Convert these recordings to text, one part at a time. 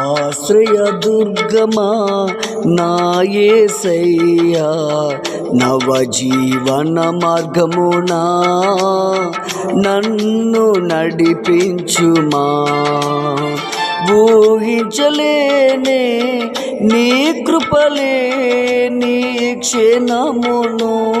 ఆశ్రయ దుర్గమా? నాయసయ్యా నవజీవన మార్గమునా? నన్ను నడిపించుమా? ఊహించలేనే నీ కృపలే నీ క్షణమును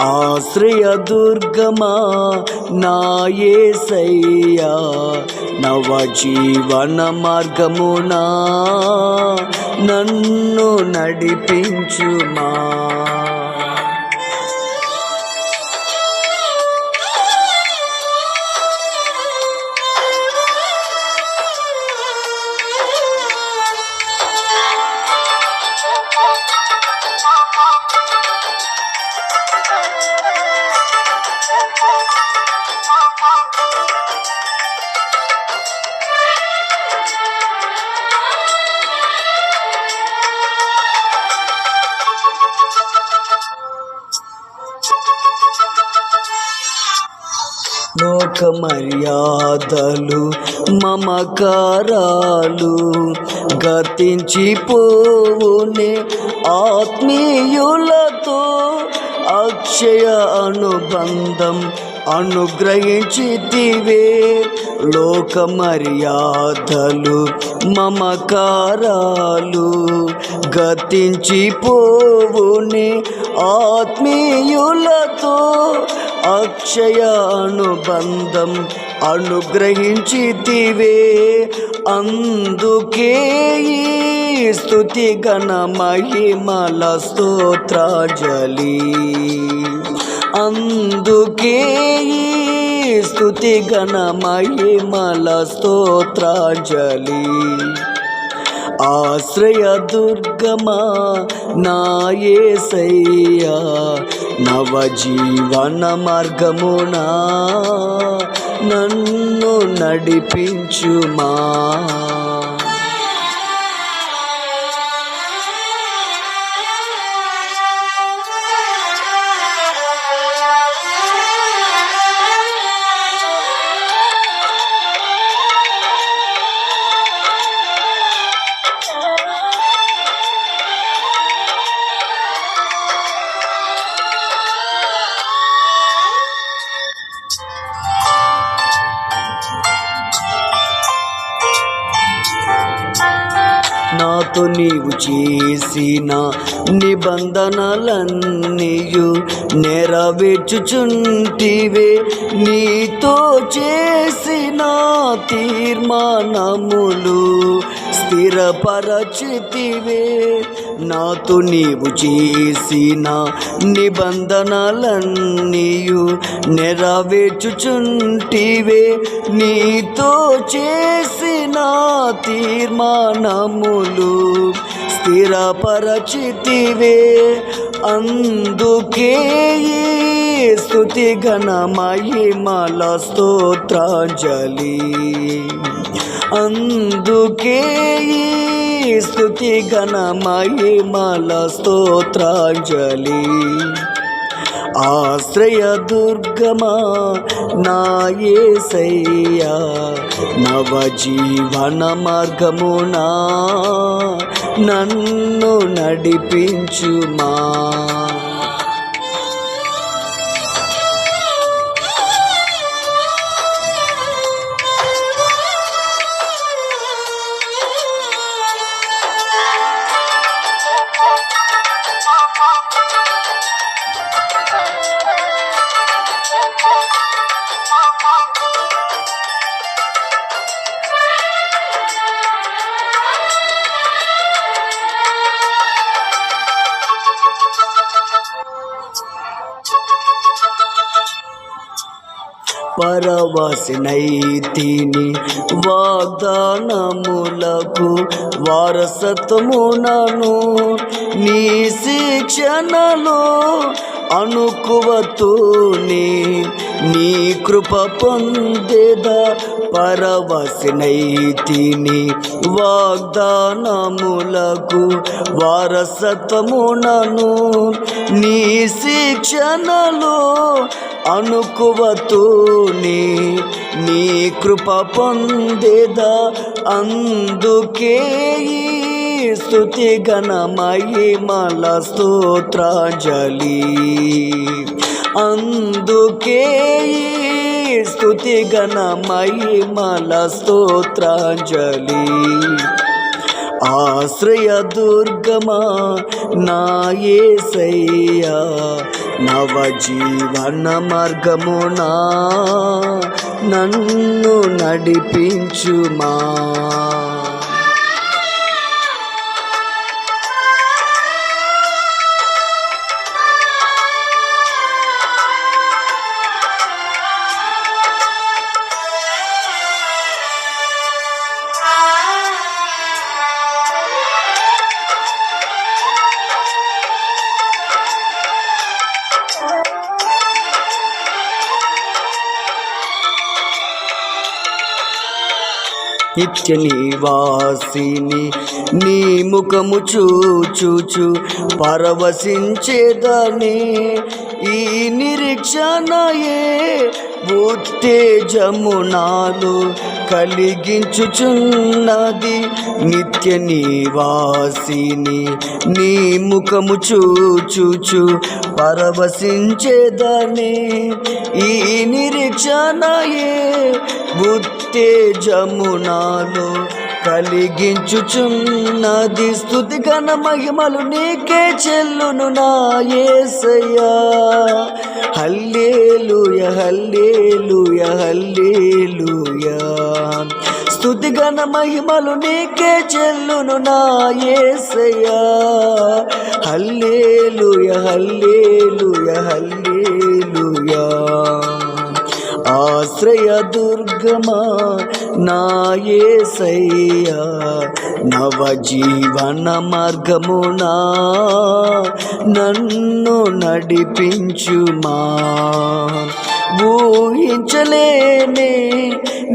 ఆశ్రయ దుర్గమా నాయసయ్యా నవ నవజీవన మార్గమునా నన్ను నడిపించుమా. లోక మర్యాదలు మమకారాలు గతించిపోవునే ఆత్మీయులతో అక్షయ అనుబంధం అనుగ్రహించితివే. లోక మర్యాదలు మమకారాలు గతించిపోవుని ఆత్మీయులతో అక్షయ అనుబంధం అనుగ్రహించితివే. అందుకే ఈ గణ మహిమల స్తోత్రాజలి. అందుకే స్థుతి గణ మహిమల స్తోత్రాజలి. ఆశ్రయ దుర్గమా నాయసయ్యా నవ నవజీవన మార్గమునా నన్ను నడిపించుమా. నాతో నీవు చేసిన నిబంధనలన్నీయు నెరవేర్చుచుంటివే. నీతో చేసిన తీర్మానములు స్థిరపరచితివే. నాతో నీవు చేసిన నిబంధనలన్నీయు నెరవేర్చుచుంటివే. నీతో చేసిన తీర్మానములు స్థిరపరచితివే. అందుకే స్థుతి స్తుతి గణ స్తోత్రాంజలి. అందుకే స్థుతి స్తుతి మల స్తోత్రాంజలి. ఆశ్రయ దుర్గమా నాయసయ్యా నవజీవన మార్గమునా నన్ను నడిపించుమా. పరవశనైతిని వాగ్దానములకు వారసత్వమునను నీ శిక్షణలో అనుకువతూని నీ కృప పొందేద పరవశనైతిని వాగ్దానములకు వారసత్వమునను నీ శిక్షణలో అనుకువతోనే నీ కృప పొందేద. అందుకే స్థుతి స్తుతి గణమహిమల స్తోత్రాంజలి. అందుకే స్థుతి స్తుతి గణమహిమల స్తోత్రాంజలి. ఆశ్రయ దుర్గమా నాయసయ్యా సయ్యా జీవన మార్గమునా నన్ను నడిపించుమా. నిత్య నివాసిని నీ ముఖము చూచుచు పరవశించేదని ఈ నిరీక్షణయే ఉత్తేజమునాలు కలిగించుచున్నది నిత్య నివాసిని నీ ముఖము చూచుచు పరవశించేదని. ఈ నిరీక్షణయే ఉత్తేజమునాలు కలిగించుచున్నది స్థుతి గణ మహిమలు నీకే చెల్లును నా ఏసయ్యా. Hallelujah hallelujah hallelujah. స్థుతి గణ మహిమలు నీకే చెల్లును నా ఏసయ్యా. Hallelujah hallelujah hallelujah. ఆశ్రయ దుర్గమా నాయసయ్యా నవజీవన మార్గము మార్గమునా నన్ను నడిపించుమా. ఊహించలేనే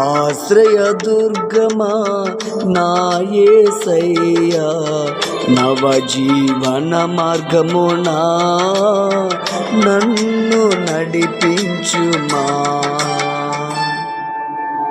ఆశ్రయ దుర్గమా? నాయసయ్యా నవజీవన మార్గమునా? నన్ను నడిపించుమా?